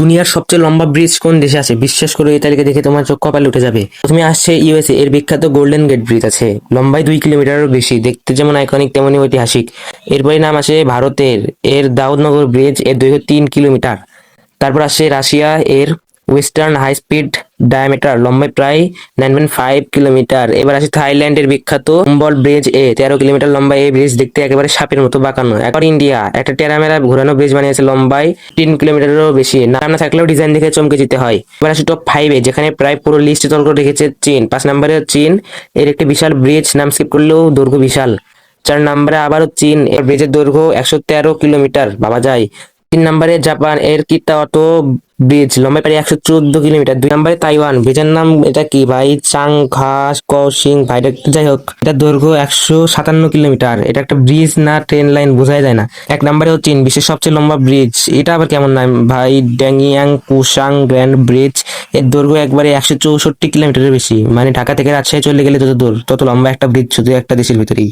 দুনিয়ার সবচেয়ে লম্বা ব্রিজ কোন দেশে আছে? বিশ্বাস করে এই তালিকা দেখে তোমার চোখ কপালে উঠে যাবে। প্রথমে আসছে ইউএসএ এর বিখ্যাত গোল্ডেন গেট ব্রিজ আছে। লম্বায় দুই কিলোমিটারও বেশি। দেখতে যেমন আইকনিক তেমনই ঐতিহাসিক। এরপরে নাম আসে ভারতের। এর দাউদনগর ব্রিজের দৈর্ঘ্য তিন কিলোমিটার। তারপর আসছে রাশিয়া, এর ওয়েস্টার্ন হাই স্পিড ডায়ামিটার লম্বায় প্রায় নাইন পয়েন্ট ফাইভ কিলোমিটার এবার আসে থাইল্যান্ডের বিখ্যাত উম্বল ব্রিজ এ। তেরো কিলোমিটার লম্বা এই ব্রিজ দেখতে একেবারে সাপের মতো বাঁকানো। একবার ইন্ডিয়া। একটা টেরামেরা ঘোরানো ব্রিজ বানিয়েছে লম্বায় তিন কিলোমিটারেরও বেশি। নাম না থাকলেও ডিজাইন দেখে চমকে যেতে হয়। এবার আসে টপ ফাইভে যেখানে প্রায় পুরো লিস্ট তল করে রেখেছে চীন। পাঁচ নম্বরে চীন। এর একটি বিশাল ব্রিজ নাম স্কিপ করলেও দৈর্ঘ্য বিশাল। চার নম্বরে আবারও চীন। এর ব্রিজের দৈর্ঘ্য একশো তেরো কিলোমিটার ভাবা যায়। তিন নম্বরে জাপান। এর কিতা অটো ব্রিজ লম্বায় প্রায় একশো চোদ্দ কিলোমিটার, দুই নম্বরে তাইওয়ান ব্রিজের নাম এটা কি ভাই? চাংঘা কসিং ভাই যাই হোক, এটা দৈর্ঘ্য একশো সাতান্ন কিলোমিটার, এটা একটা ব্রিজ না ট্রেন লাইন বোঝাই যায় না। এক নম্বরে চীন বিশ্বের সবচেয়ে লম্বা ব্রিজ এটা আবার কেমন নাম? ভাই ড্যাংয়াং পুসাং গ্র্যান্ড ব্রিজ, এর দৈর্ঘ্য একবারে একশো চৌষট্টি কিলোমিটারের বেশি মানে ঢাকা থেকে রাজশাহী চলে গেলে যত দূর, তত লম্বা একটা ব্রিজ শুধু একটা দেশের ভিতরেই।